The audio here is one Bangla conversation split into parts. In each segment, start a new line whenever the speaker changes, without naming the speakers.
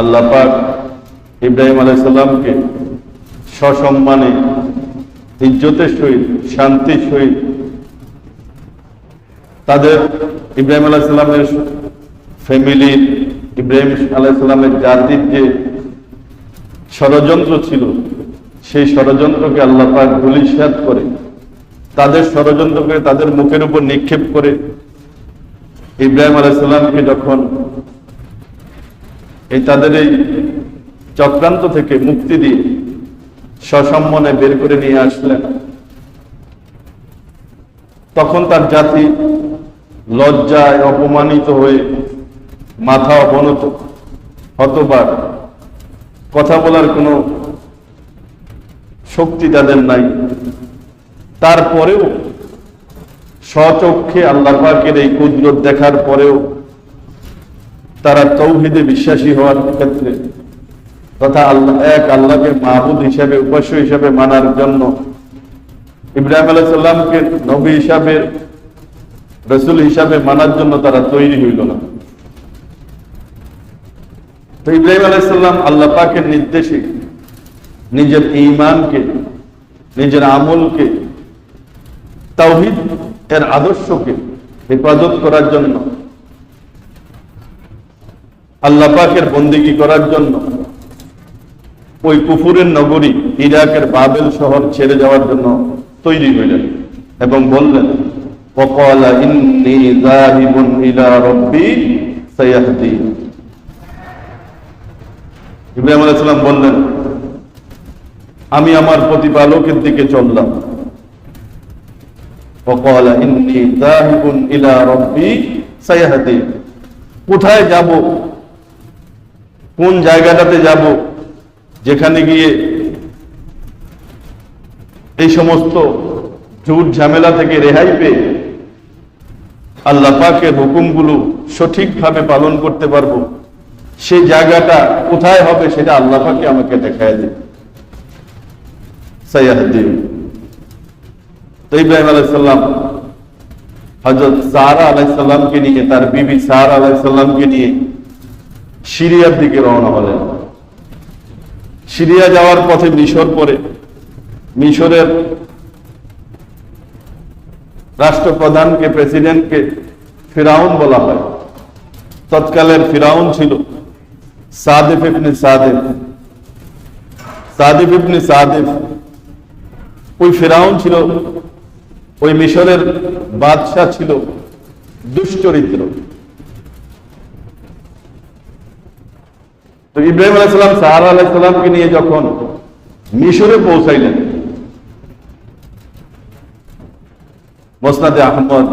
আল্লাহ পাক ইব্রাহিম আলাইসাল্লামকে সসম্মানে, ইজ্জতের সহিত, শান্তির সহিত তাদের ইব্রাহিম আলাইসাল্লামের ফ্যামিলির ইব্রাহিম আলাইসাল্লামের জাতির যে ষড়যন্ত্র ছিল, সেই ষড়যন্ত্রকে আল্লাহ পাক ধুলিসাত করে, তাদের ষড়যন্ত্রকে তাদের মুখের উপর নিক্ষেপ করে, ইব্রাহিম আলাইসাল্লামকে যখন এই তাদের এই চক্রান্ত থেকে মুক্তি দিয়ে সসম্মনে বের করে নিয়ে আসলেন। তখন তার জাতি লজ্জায় অপমানিত হয়ে মাথা অবনত হতবার কথা বলার কোনো শক্তি তাদের নাই। তারপরেও স্বচক্ষে আল্লাহ পাকের এই কুদরত দেখার পরেও তারা তৌহিদে বিশ্বাসী হওয়ার ক্ষেত্রে তথা আল্লাহ এক আল্লাহকে মাহবুদ হিসাবে, উপাস্য হিসাবে মানার জন্য ইব্রাহিম আলাহ সাল্লামকে নবী হিসাবে, রসুল হিসাবে মানার জন্য তারা তৈরি হইল না। তো ইব্রাহিম আলাইসাল্লাম আল্লাহ পাকের নির্দেশে নিজের ইমানকে নিজের আমলকে, তাওহিদ এর আদর্শকে হেফাজত করার জন্য আল্লাহ পাকের বন্দিকি করার জন্য ওই কুফুরের নগরী ইরাকের বাবেল শহর ছেড়ে যাওয়ার জন্য তৈরি হইলেন এবং বললেন বললেন, আমি আমার প্রতিপালকের দিকে চললাম। কোথায় যাব? কোন জায়গাটাতে যাব, যেখানে গিয়ে এই সমস্ত ঝুট ঝামেলা থেকে রেহাই পেয়ে আল্লাহ হুকুমগুলো সঠিকভাবে পালন করতে পারব, সেই জায়গাটা কোথায় হবে সেটা আল্লাহ পাকে আমাকে দেখায় দিন। সাইয়াহদ্দিন। তো ইব্রাহিম হজরত সাহারা নিয়ে, তার বিবি সাহারা আলাইসাল্লামকে নিয়ে সিরিয়ার দিকে রওনা হলেন। সিরিয়া যাওয়ার পথে মিশর পরে, মিশরের রাষ্ট্রপ্রধানকে, প্রেসিডেন্টকে ফিরাউন বলা হয়। তৎকালের ফিরাউন ছিল সাদেফ ইবনে সাদেফ। সাদেফ ইবনে সাদেফ, ওই ফিরাউন ছিল, ওই মিশরের বাদশাহ ছিল দুশ্চরিত্র। তো ইব্রাহিম আলাইসালাম সাহারা আলাইসালামকে নিয়ে যখন মিশরে পৌঁছাইলেন, মোসনাদে আহমদ,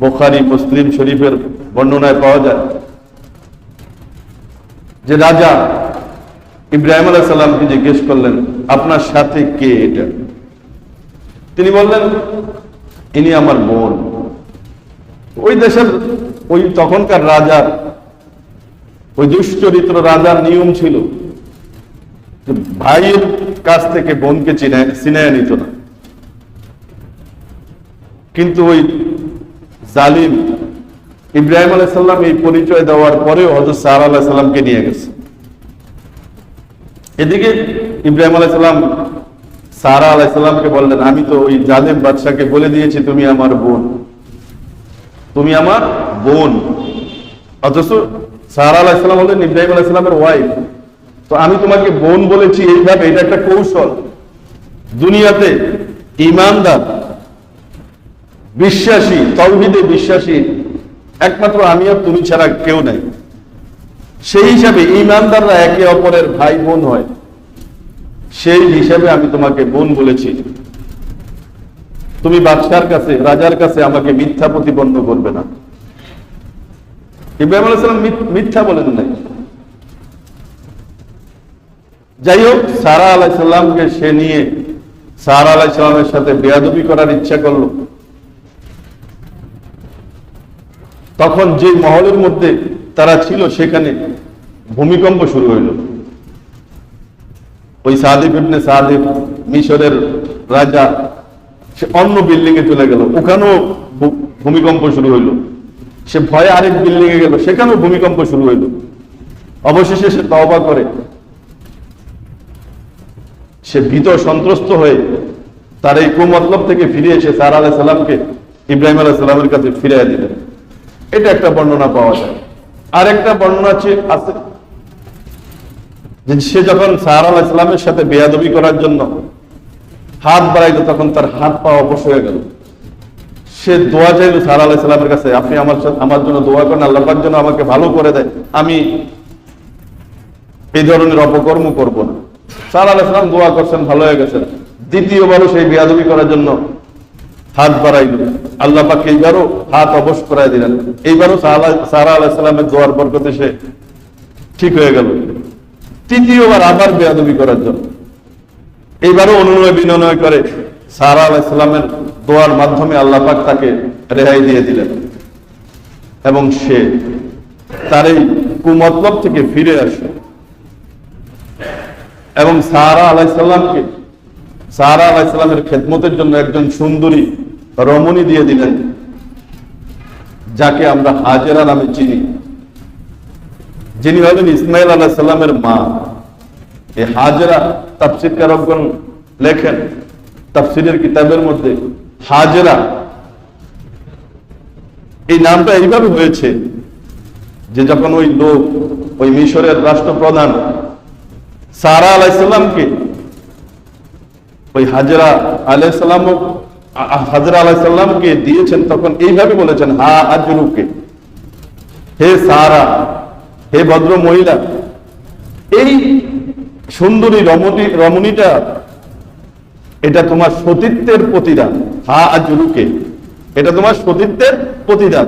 বোখারি, মুসলিম শরীফের বর্ণনায় পাওয়া যায় যে রাজা ইব্রাহিম আলাহ সাল্লামকে জিজ্ঞেস করলেন, আপনার সাথে কে এটা? তিনি বললেন, ইনি আমার বোন। ওই দেশের, ওই তখনকার রাজার ওই দুশ্চরিত্র রাজার নিয়ম ছিল। ভাইয়ের কাছ থেকে বোনকে চিনে চিনে নিত না। কিন্তু ওই জালিম ইব্রাহিম আলাইসাল্লাম এই পরিচয় দেওয়ার পরেও হজরত সাহার আলাহ সাল্লামকে নিয়ে গেছে। এদিকে ইব্রাহিম আলাইসাল্লাম সারা আলাইসাল্লামকে বললেন, আমি তো ওই জালেম বাদশাকে বলে দিয়েছি, তুমি আমার বোন। তুমি আমার বোন। অথচ সারা আলাইসাল্লাম বললেন ইব্রাহিম আলাইসাল্লামের ওয়াইফ তো আমি তোমাকে বোন বলেছি, এইভাবে, এটা একটা কৌশল। দুনিয়াতে ইমানদার, বিশ্বাসী, তৌহিদে বিশ্বাসী, একমাত্র আমি আর তুমি ছাড়া কেউ নাই। সেই হিসাবে ইমানদাররা একে অপরের ভাই বোন হয়। সেই হিসাবে আমি তোমাকে বোন বলেছি। তুমি বাদশার কাছে, রাজার কাছে আমাকে মিথ্যা প্রতিপন্ন করবে না। ইব্রাহিম আলাইসালাম মিথ্যা বলেন নাই। যাই হোক সারা আলাইসাল্লামকে সে নিয়ে সারা আলাইসাল্লামের সাথে বেয়াদবি করার ইচ্ছা করল। তখন যে মহলের মধ্যে তারা ছিল, সেখানে ভূমিকম্প শুরু হইল। ওই সাদিব ইবনে সাদিব মিশরের রাজা, সে অন্য বিল্ডিং এ চলে গেল। ওখানেও ভূমিকম্প শুরু হইল। সে ভয়ে আরেক বিল্ডিং এ গেল, সেখানেও ভূমিকম্প শুরু হইল। অবশেষে সে তওবা করে। সে ভীত সন্ত্রস্ত হয়ে তার এই কুমতলব থেকে ফিরে এসে সারা আলাহ সাল্লামকে ইব্রাহিম আলাহ সাল্লামের কাছে ফিরিয়ে দিলেন। এটা একটা বর্ণনা পাওয়া যায়। আর একটা বর্ণনা আছে যে সে যখন সাহার আলাহ সাল্লামের সাথে বেয়াদবি করার জন্য হাত বাড়াইল, তখন তার হাত পা অবশ হয়ে গেল। সে দোয়া চাইল সাহার আলাহ সাল্লামের কাছে, আপনি আমার আমার জন্য দোয়া করেন আল্লাহর জন্য আমাকে ভালো করে দেয়। আমি এই ধরনের অপকর্ম করব না। সার আলাইসালাম দোয়া করছেন, ভালো হয়ে গেছেন দ্বিতীয়বারও সেই বেয়াদবি করার জন্য হাত বাড়াইল আল্লাহ পাক এইবারও হাত অবশ করাই দিলেন। এইবারও সারা আলাইসালামের দোয়ার বরকতে সে ঠিক হয়ে গেল। তৃতীয়বার আবার বেয়াদবি করার জন্য। এইবারও অনুনয় বিনয় করে সারা আলাইসালামের দোয়ার মাধ্যমে আল্লাহ পাক তাকে রেহাই দিয়ে দিলেন। এবং সে তার এই কুমতলব থেকে ফিরে আসে। এবং সাহারা আলাইসাল্লামকে সাহারা আলাইসাল্লামের খেদমতের জন্য একজন সুন্দরী রমণী দিয়ে দিলেন, যাকে আমরা হাজেরা নামে চিনি। যিনি হলেন ইসমাইল আলাহিসাল্লামের মা। এই হাজেরা তাফসির কারকগণ লেখেন, তাফসিরের কিতাবের মধ্যে হাজেরা। এই নামটা এইভাবে হয়েছে যে যখন ওই লোক, ওই মিশরের রাষ্ট্রপ্রধান সারা আলাইসাল্লামকে ওই হাজরা আলাইসাল্লাম হাজরা আলাইসাল্লামকে দিয়েছেন, তখন এইভাবে বলেছেন, হা আজরুকে, হে সারা, হে ভদ্র মহিলা। এই সুন্দরী রমণী, রমণীটা, এটা তোমার সতীত্বের প্রতিদান। হা এটা তোমার সতীত্বের প্রতিদান।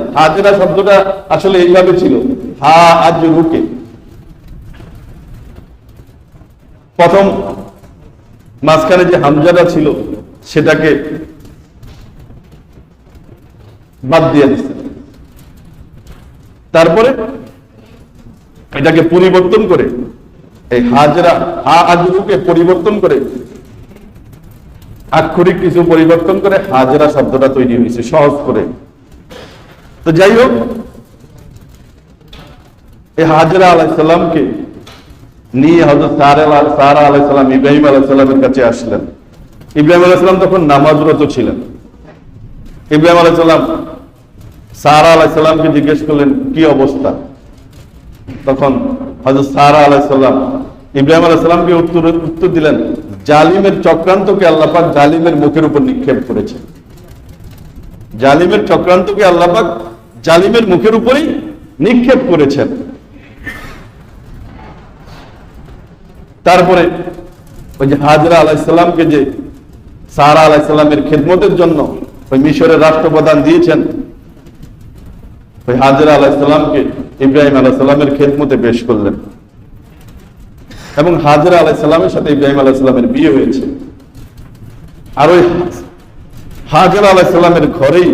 শব্দটা আসলে এইভাবে ছিল। হা আজরুকে প্রথম মাঝখানে যে হামজাটা ছিল, সেটাকে বাদ দিয়ে দিচ্ছে তারপরে এটাকে পরিবর্তন করে, এই হাজরা হা আজরুকে পরিবর্তন করে আক্ষরিক কিছু পরিবর্তন করে হাজরা শব্দটা তৈরি হয়েছে, সহজ করে। তো যাই হোক, এই হাজরা আলাইসাল্লামকে নিয়ে হজরত সারা আলাইসাল্লাম ইব্রাহিম আলাইসাল্লামের কাছে আসলেন। ইব্রাহিম আলাইসাল্লাম তখন নামাজরত ছিলেন। ইব্রাহিম আলাইসাল্লাম সারা আলাইসাল্লামকে জিজ্ঞেস করলেন, কি অবস্থা? তখন হজরত সারা আলাইসাল্লাম ইব্রাহিম আলাইসাল্লামকে উত্তর উত্তর দিলেন জালিমের চক্রান্তকে আল্লাপাক জালিমের মুখের উপর নিক্ষেপ করেছে জালিমের চক্রান্তকে আল্লাপাক জালিমের মুখের উপরেই নিক্ষেপ করেছেন। তারপরে ওই যে হাজরা আলাইসাল্লামকে যে সারা আলাইসাল্লামের খেদমতের জন্য ওই মিশরের রাষ্ট্রপ্রধান দিয়েছেন, ওই হাজরা আলাইসাল্লামকে ইব্রাহিম আলাইসাল্লামের খেদমতে পেশ করলেন। এবং হাজরা আলাইসাল্লামের সাথে ইব্রাহিম আলাইসাল্লামের বিয়ে হয়েছে। আর ওই হাজরা আলাইসাল্লামের ঘরেই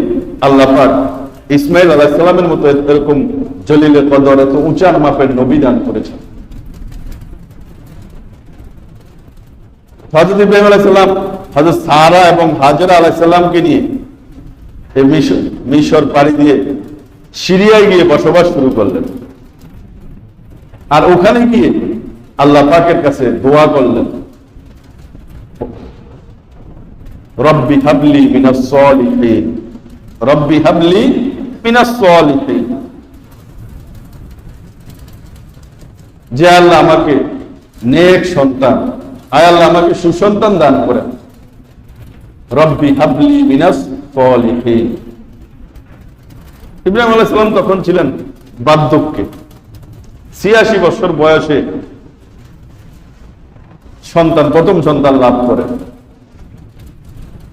আল্লাহ পাক ইসমাইল আলাইসাল্লামের মতো এরকম জলিলের কদর এত উঁচার মাপের নবী দান করেছেন। হজরত ইব্রাহিম আলাইসাল্লাম হজরত সারা এবং হাজরা আলাইসাল্লামকে নিয়ে এই মিশর মিশর পাড়ি দিয়ে সিরিয়ায় গিয়ে বসবাস শুরু করলেন। আর ওখানে গিয়ে আল্লাহ পাকের কাছে দোয়া করলেন। রব্বি হাবলি রব্বি হাবলি যে আল্লাহ আমাকে নেক সন্তান, আয় আল্লাহ আমাকে সুসন্তান দান করেন। রব্বি হাবলি মিনাস ইব্রাহিম তখন ছিলেন বার্ধক্যে। ছিয়াশি বছর বয়সে সন্তান, প্রথম সন্তান লাভ করে।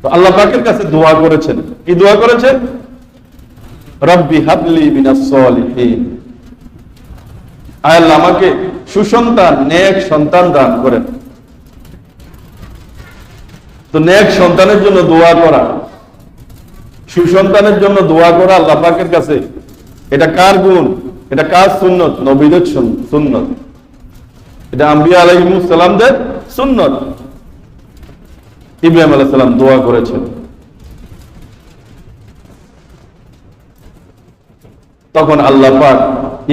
তো আল্লাহ পাকের কাছে দোয়া করেছেন। কি দোয়া করেছেন? রব্বি হাবলি আল্লাহ, আমাকে সুসন্তান সন্তান দান করেন। তো সন্তানের জন্য দোয়া করা, সুসন্তানের জন্য দোয়া করা আল্লাহ পাকের কাছে, এটা কার গুণ? এটা কার সুন্নত? নবীদের সুন্নত। এটা আম্বিয়া আলাইহিমুসালামদের সুন্নত। ইব্রাহিম আলাইহিস সালাম দোয়া করেছেন। তখন আল্লাহ পাক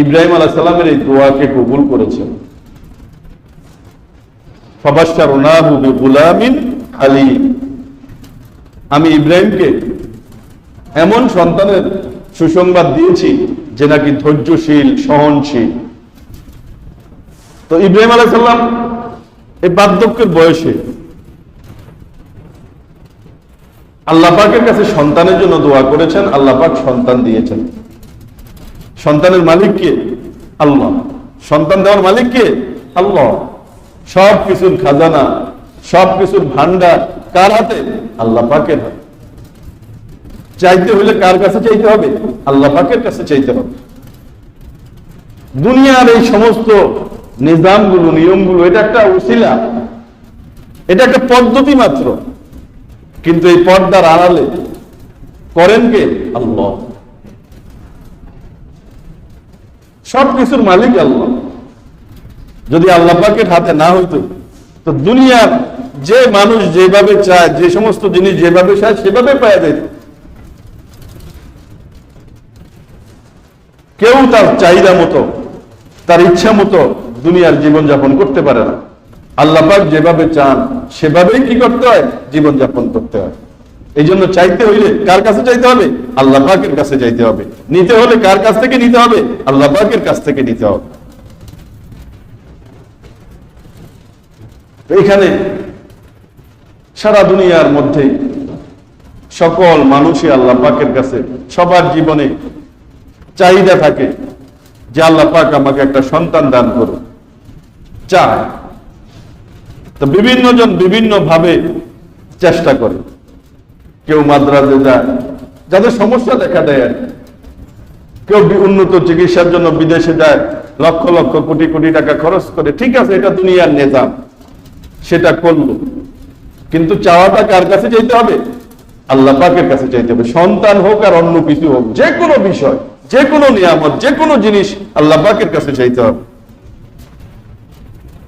ইব্রাহিম আলাহ সাল্লামের এই দোয়াকে কবুল করেছেন। আমি ইব্রাহিমকে এমন সন্তানের সুসংবাদ দিয়েছি যে নাকি ধৈর্যশীল, সহনশীল। তো ইব্রাহিম আলাহ সাল্লাম এই বার্ধক্যের বয়সে আল্লাহ পাকের কাছে সন্তানের জন্য দোয়া করেছেন, আল্লাহ পাক সন্তান দিয়েছেন। সন্তানের মালিক কে? আল্লাহ। সন্তান দেওয়ার মালিক কে? আল্লাহ। সব কিছুর খাজানা, সব কিছুর ভান্ডার কার হাতে? আল্লাহ পাকের হাতে। চাইতে হলে কার কাছে চাইতে হবে? আল্লাহ পাকের কাছে চাইতে হবে। দুনিয়ার এই সমস্ত নিজামগুলো, নিয়মগুলো, এটা একটা উসিলা। এটা একটা পদ্ধতি মাত্র। কিন্তু এই পর্দার আড়ালে করেন কে? আল্লাহ। সবকিছুর মালিক আল্লাহ। যদি আল্লাহ পাকের হাতে না হইতো, তো দুনিয়ার যে মানুষ যেভাবে চায়, যে সমস্ত জিনিস যেভাবে চায়, সেভাবে পাওয়া যেত। কেউ তার চাহিদা মতো, তার ইচ্ছা মতো দুনিয়ার জীবন যাপন করতে পারে না। আল্লাহ পাক যেভাবে চান, সেভাবেই কি করতে হয়? জীবন যাপন করতে হয়। এই জন্য চাইতে হইলে কার কাছে চাইতে হবে? আল্লাহ পাকের কাছে চাইতে হবে। নিতে হলে কার কাছ থেকে নিতে হবে? আল্লাহ পাকের কাছ থেকে নিতে হবে। এইখানে সারা দুনিয়ার মধ্যে সকল মানুষই আল্লাহ পাকের কাছে সবার জীবনে চাহিদা থাকে যে আল্লাহ পাক আমাকে একটা সন্তান দান করুন চায়, তো বিভিন্ন জন বিভিন্ন ভাবে চেষ্টা করে। কেউ মাদ্রাজে যায়, যাদের সমস্যা দেখা দেয় আর কেউ উন্নত চিকিৎসার জন্য বিদেশে যায়, লক্ষ লক্ষ কোটি কোটি টাকা খরচ করে, ঠিক আছে, এটা দুনিয়ার নেতাম সেটা করল। কিন্তু চাওয়াটা কার কাছে চাইতে হবে? আল্লাহ পাকের কাছে চাইতে হবে। সন্তান হোক আর অন্য কিছু হোক, যে কোনো বিষয়, যে কোনো নিয়ামত, যে কোনো জিনিস আল্লাহ পাকের কাছে চাইতে হবে।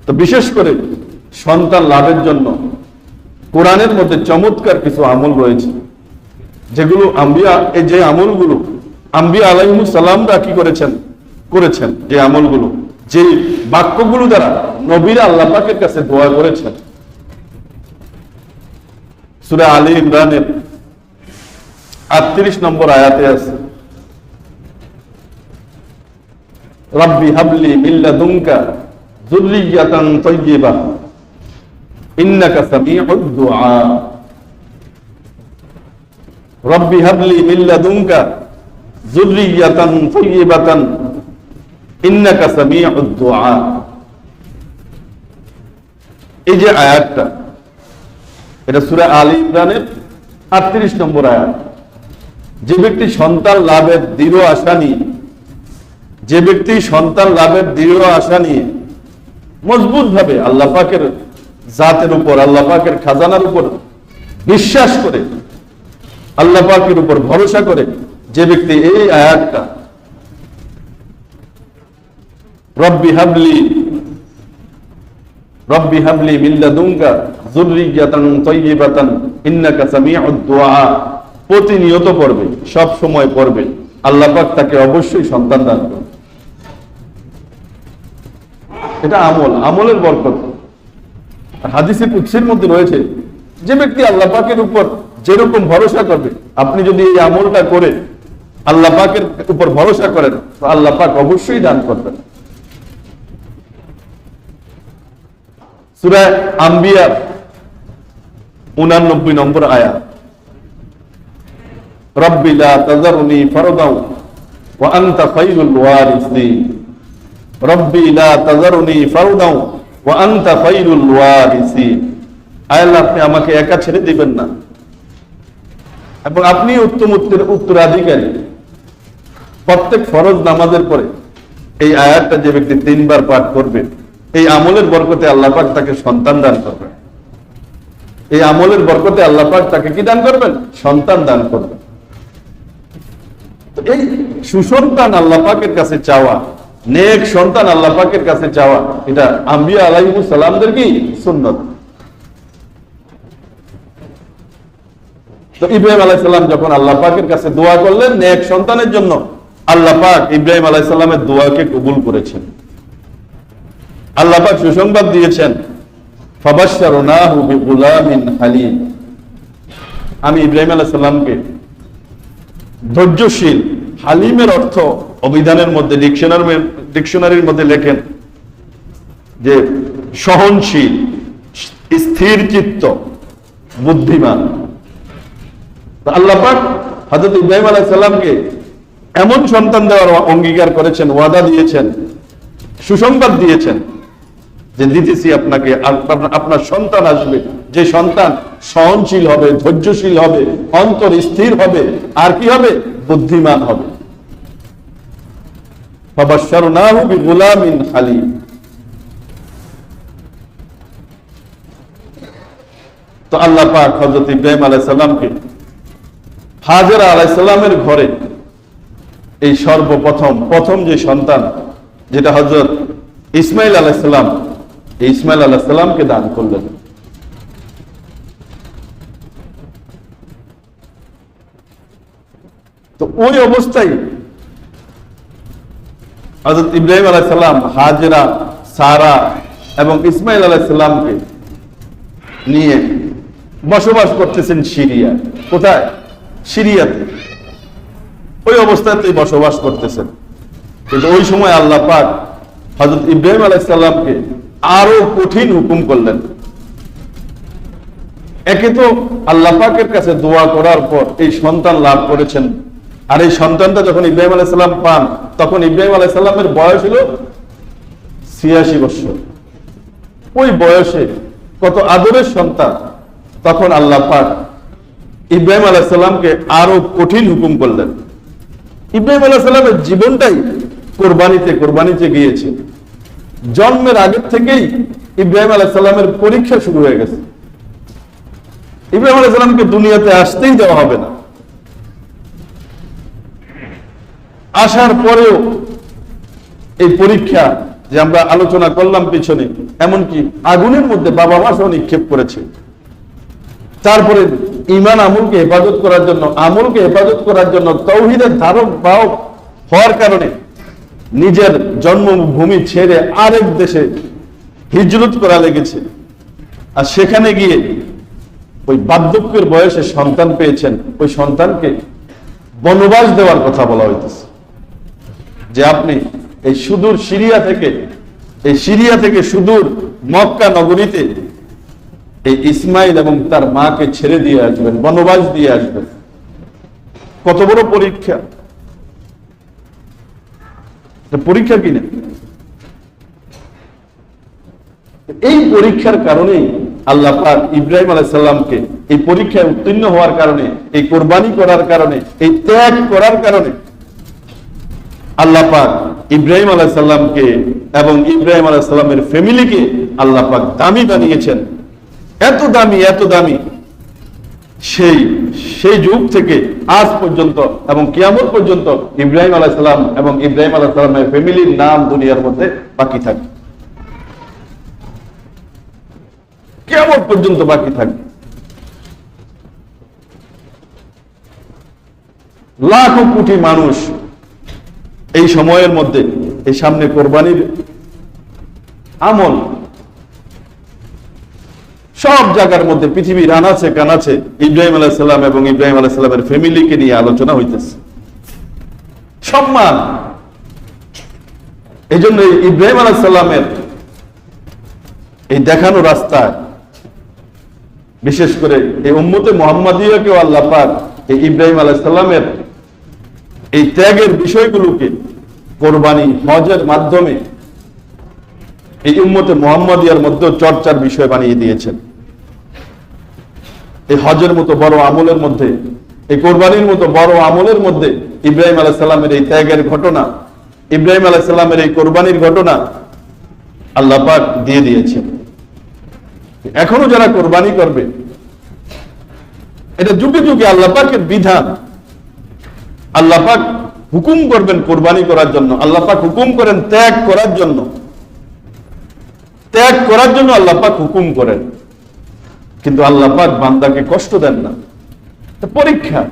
তো বিশেষ করে সন্তান লাভের জন্য কোরআনের মধ্যে চমৎকার কিছু আমল রয়েছে। যেগুলো আম্বিয়া, এই যে আমলগুলো, আম্বিয়া আলাইহিমুস সালামরা কি করেছেন? করেছেন যে আমলগুলো। যে বাক্যগুলো দ্বারা নবীরা আল্লাহ পাকের কাছে দোয়া করেছেন। সূরা আলী ইমরানের আটত্রিশ নম্বর আয়াতে আছে, রব্বি হাবলি মিল্লা দুমকা এই যে আয়াতটা, এটা সূরা আলী ইমরানের 38 নম্বর আয়াত। যে ব্যক্তি সন্তান লাভের দৃঢ় আশা নিয়ে, যে ব্যক্তি সন্তান লাভের দৃঢ় আশা নিয়ে মজবুত ভাবে আল্লাহ পাকের জাতের উপর, আল্লাহ পাকের খাজানার উপর বিশ্বাস করে, আল্লাহ পাকের উপর ভরসা করে যে ব্যক্তি এই আয়াতটা, রব্বি হাবলি রব্বি হাবলি মিল্লাদুনকা যুররিয়াতান তাইয়্যিবাতান, ইন্নাকা সামিউদ দুআ প্রতিনিয়ত পড়বে, সব সময় পড়বে। আল্লাহ পাক তাকে অবশ্যই সন্তান দান করবে। এটা আমল, আমলের বরকত। আর হাদিসে কুৎসির মধ্যে রয়েছে, যে ব্যক্তি আল্লাহ পাকের উপর যেরকম ভরসা করবে, আপনি যদি এই আমলটা করে আল্লাহ পাকের উপর ভরসা করেন, তো আল্লাহ পাক অবশ্যই দান করবেন। সুরায় আম্বিয়া, উনানব্বই নম্বর আয়া। রব্বি লা তাজারনি ওয়া আনতা খায়রুল ওয়ারিসিন। রব্বি লা ওয়া আনতা ওয়ারিসিন। আল্লাহ, আপনি আমাকে একা ছেড়ে দিবেন না। এবং আপনি উত্তম উত্তর উত্তরাধিকারী। প্রত্যেক ফরজ নামাজের পরে এই আয়াতটা যে ব্যক্তি তিনবার পাঠ করবে, এই আমলের বরকতে আল্লাহ পাক তাকে সন্তান দান করবেন। এই আমলের বরকতে আল্লাহ পাক তাকে কি দান করবেন? সন্তান দান করবেন। এই সুসন্তান আল্লাহ পাকের কাছে চাওয়া নেক সন্তান আল্লাহ পাকের কাছে চাওয়া, এটা আম্বিয়া আলাইহিস সালামদের কি? সুন্নত। তো ইব্রাহিম আলাইহিস সালাম যখন আল্লাহ পাকের কাছে দোয়া করলেন নেক সন্তানের জন্য, আল্লাহ পাক ইব্রাহিম আলাইসাল্লামের দোয়াকে কবুল করেছেন। আল্লাহ পাক সুসংবাদ দিয়েছেন আমি ইব্রাহিম আলাইসাল্লামকে ধৈর্যশীল, হালিমের অর্থ অভিধানের মধ্যে, ডিকশনারি ডিকশনারির মধ্যে লেখেন যে সহনশীল, স্থির চিত্ত, বুদ্ধিমান। তো আল্লাহ পাক ইব্রাহিম আলাইহিস সালামকে এমন সন্তান দেওয়ার অঙ্গীকার করেছেন, ওয়াদা দিয়েছেন, সুসংবাদ দিয়েছেন যে দিতেছি আপনাকে আপনার সন্তান আসবে। যে সন্তান সহনশীল হবে, ধৈর্যশীল হবে, অন্তর স্থির হবে, আর কি হবে? বুদ্ধিমান হবে। ফাবাশশারনাহু বিগুলামিন হালিম। তো আল্লাহ পাক হযরত ইব্রাহিম আলাইহিস সালামকে হাজেরা আলাইহিস সালামের ঘরে এই সর্বপ্রথম, প্রথম যে সন্তান, যেটা হযরত ইসমাইল আলাইহিস সালাম এই ইসমাইল আলাইহিস সালামকে দান করলেন। তো ওই অবস্থায় হযরত ইব্রাহিম আলাইহিস হাজরা, সারা এবং ইসমাইল আলাইহিস সালামকে নিয়ে বসবাস করতেছেন সিরিয়া। কোথায়? সিরিয়াতে। ওই অবস্থাতেই বসবাস করতেছেন। কিন্তু ওই সময় আল্লাহ পাক হজরত ইব্রাহিম আলাইসাল্লামকে আরও কঠিন হুকুম করলেন। একে তো আল্লাহ পাকের কাছে দোয়া করার পর এই সন্তান লাভ করেছেন আর এই সন্তানটা যখন ইব্রাহিম আলাইসাল্লাম পান, তখন ইব্রাহিম আলাইসাল্লামের বয়স হলো ছিয়াশি বছর। ওই বয়সে কত আদরের সন্তান, তখন আল্লাহ পাক ইব্রাহিম আলাইসাল্লামকে আরও কঠিন হুকুম করলেন। ইব্রাহিম আলাইসাল্লামের জীবনটাই কোরবানিতে কোরবানিতে গিয়েছে। জন্মের আগের থেকেই ইব্রাহিম আলাইসাল্লামের পরীক্ষা শুরু হয়ে গেছে। ইব্রাহিম আলাইসাল্লামকে দুনিয়াতে আসতেই দেওয়া হবে না। আসার পরেও এই পরীক্ষা যে আমরা আলোচনা করলাম পিছনে, এমনকি আগুনের মধ্যে বাবা মা সহ নিক্ষেপ করেছে। তারপরে ইমান আমলকে হেফাজত করার জন্য, আমলকে হেফাজত করার জন্য তৌহিদের ধারক বাহক হওয়ার কারণে নিজের জন্মভূমি ছেড়ে আরেক দেশে হিজরত করা লেগেছে। আর সেখানে গিয়ে ওই বার্ধক্যের বয়সে সন্তান পেয়েছেন, ওই সন্তানকে বনবাস দেওয়ার কথা বলা হইতেছে। যে আপনি এই সুদূর সিরিয়া থেকে, এই সিরিয়া থেকে সুদূর মক্কা নগরীতে এই ইসমাইল এবং তার মাকে ছেড়ে দিয়ে আসবেন, বনবাস দিয়ে আসবেন। কত বড় পরীক্ষা। পরীক্ষা কিনা এই পরীক্ষার কারণে আল্লাহ পাক ইব্রাহিম আলাইসাল্লামকে এই পরীক্ষায় উত্তীর্ণ হওয়ার কারণে, এই কোরবানি করার কারণে, এই ত্যাগ করার কারণে আল্লাহ পাক ইব্রাহিম আলাইসাল্লামকে এবং ইব্রাহিম আলাইসাল্লামের ফ্যামিলিকে আল্লাহ পাক দামি বানিয়েছেন। এত দামি এত দামি। সেই সেই যুগ থেকে আজ পর্যন্ত এবং কিয়ামত পর্যন্ত ইব্রাহিম আলাইসাল্লাম এবং ইব্রাহিম আলাইসাল্লামের ফ্যামিলির নাম দুনিয়ার মধ্যে বাকি থাকে কিয়ামত পর্যন্ত বাকি থাকে লাখো কোটি মানুষ এই সময়ের মধ্যে এই সামনে কোরবানির আমল সব জায়গার মধ্যে পৃথিবীর আনাছে কানাছে ইব্রাহিম আলাইসাল্লাম এবং ইব্রাহিম আলাইসাল্লামের ফ্যামিলিকে নিয়ে আলোচনা হইতেছে। সম্মান। এই জন্য ইব্রাহিম আলাইসাল্লামের এই দেখানো রাস্তায়, বিশেষ করে এই উম্মতে মোহাম্মদীয়কেও আল্লাহ পাক এই ইব্রাহিম আলাইসাল্লামের এই ত্যাগের বিষয়গুলোকে কোরবানি হজের মাধ্যমে এই উম্মতে মোহাম্মদিয়ার মধ্যে চর্চার বিষয় বানিয়ে দিয়েছেন। এই হজের মতো বড় আমলের মধ্যে, এই কোরবানির মতো বড় আমলের মধ্যে ইব্রাহিম আলাইসাল্লামের এই ত্যাগের ঘটনা, ইব্রাহিম আলাইসাল্লামের এই কোরবানির ঘটনা আল্লাহ পাক দিয়ে দিয়েছেন। এখনও যারা কোরবানি করবে, এটা যুগে যুগে আল্লাহ পাকের বিধান। আল্লাহ পাক হুকুম করবেন কোরবানি করার জন্য। আল্লাহ পাক হুকুম করেন ত্যাগ করার জন্য। ত্যাগ করার জন্য আল্লাহ পাক হুকুম করেন। কিন্তু আল্লাহ পাক বান্দাকে কষ্ট দেন না। পরীক্ষা।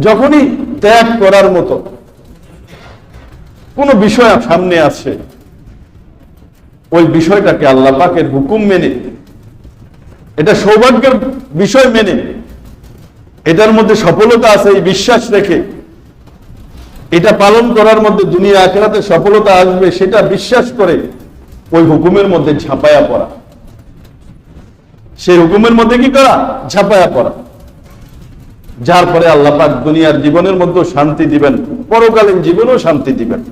যখনই ত্যাগ করার মতো কোন বিষয় সামনে আছে ওই বিষয়টাকে আল্লাহ পাকের হুকুম মেনে, এটা সৌভাগ্যের বিষয় মেনে এটার মধ্যে সফলতা আছে এই বিশ্বাস রেখে। এটা পালন করার মধ্যে দুনিয়া আখেরাতে সফলতা আসবে, সেটা বিশ্বাস করে ওই হুকুমের মধ্যে ঝাঁপায়া পড়া। সেই হুকুমের মধ্যে কি করা? ঝাঁপায়া পড়া। যার পরে আল্লাহ পাক দুনিয়ার জীবনের মধ্যে শান্তি দিবেন, পরকালীন জীবনেও শান্তি দিবেন।